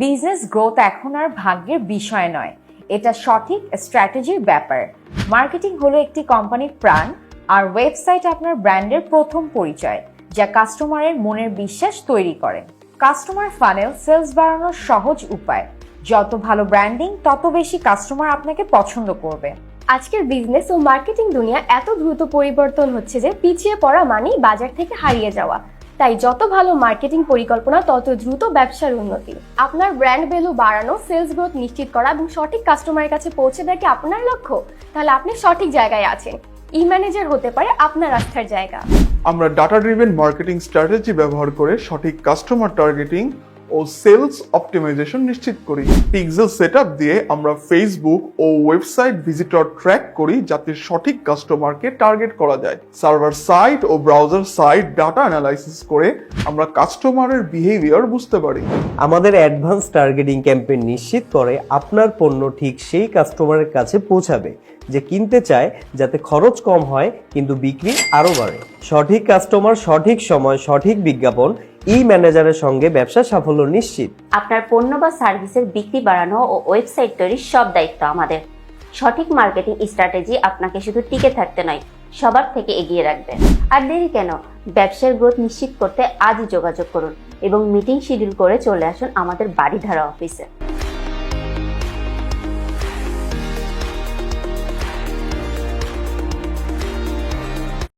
Business growth এখন আর ভাগ্যের বিষয় নয়। এটা সঠিক স্ট্র্যাটেজির ব্যাপার। মার্কেটিং হলো একটি কোম্পানির প্রাণ, আর ওয়েবসাইট আপনার ব্র্যান্ডের প্রথম পরিচয়, যা কাস্টমারের মনের বিশ্বাস তৈরি করে। কাস্টমার ফানেল সেলস বাড়ানোর সহজ উপায়। যত ভালো ব্র্যান্ডিং তত বেশি কাস্টমার আপনাকে পছন্দ করবে। আজকের বিজনেস ও মার্কেটিং দুনিয়া এত দ্রুত পরিবর্তন হচ্ছে যে পিছিয়ে পড়া মানেই বাজার থেকে হারিয়ে যাওয়া। তাই যত ভালো মার্কেটিং পরিকল্পনা, তত দ্রুত ব্যবসার উন্নতি। আপনার ব্র্যান্ড ভ্যালু বাড়ানো, সেলস গ্রোথ নিশ্চিত করা এবং সঠিক কাস্টমারের কাছে পৌঁছে দেওয়া কি আপনার লক্ষ্য? তাহলে আপনি সঠিক জায়গায় আছেন। ই ম্যানেজার হতে পারে আপনার আস্থার জায়গা। আমরা ডাটা ড্রিভেন মার্কেটিং স্ট্র্যাটেজি ব্যবহার করে সঠিক কাস্টমার টার্গেটিং ও সেলস অপটিমাইজেশন নিশ্চিত করি। পিক্সেল সেটআপ দিয়ে আমরা ফেসবুক ও ওয়েবসাইট ভিজিটর ট্র্যাক করি যাতে সঠিক কাস্টমারকে টার্গেট করা যায়। সার্ভার সাইট ও ব্রাউজার সাইট ডাটা অ্যানালাইসিস করে আমরা কাস্টমারের বিহেভিয়ার বুঝতে পারি। আমাদের অ্যাডভান্স টার্গেটিং ক্যাম্পেইন নিশ্চিত করে আপনার পণ্য ঠিক সেই কাস্টমারের কাছে পৌঁছাবে, যে কিনতে চায় যাতে খরচ কম হয় কিন্তু বিক্রি আরও বাড়ে। সঠিক কাস্টমার সঠিক সময় সঠিক বিজ্ঞাপন ই ম্যানেজারের সঙ্গে ব্যবসা সাফল্য নিশ্চিত। আপনার পণ্য বা সার্ভিসের বিক্রি বাড়ানো ও ওয়েবসাইট তৈরির সব দায়িত্ব আমাদের। সঠিক মার্কেটিং স্ট্র্যাটেজি আপনাকে শুধু টিকে থাকতে নয়, সবার থেকে এগিয়ে রাখবে। আর দেরি কেন? ব্যবসার গ্রোথ নিশ্চিত করতে আজই যোগাযোগ করুন এবং মিটিং শিডিউল করে চলে আসুন আমাদের বাড়িধারা অফিসে।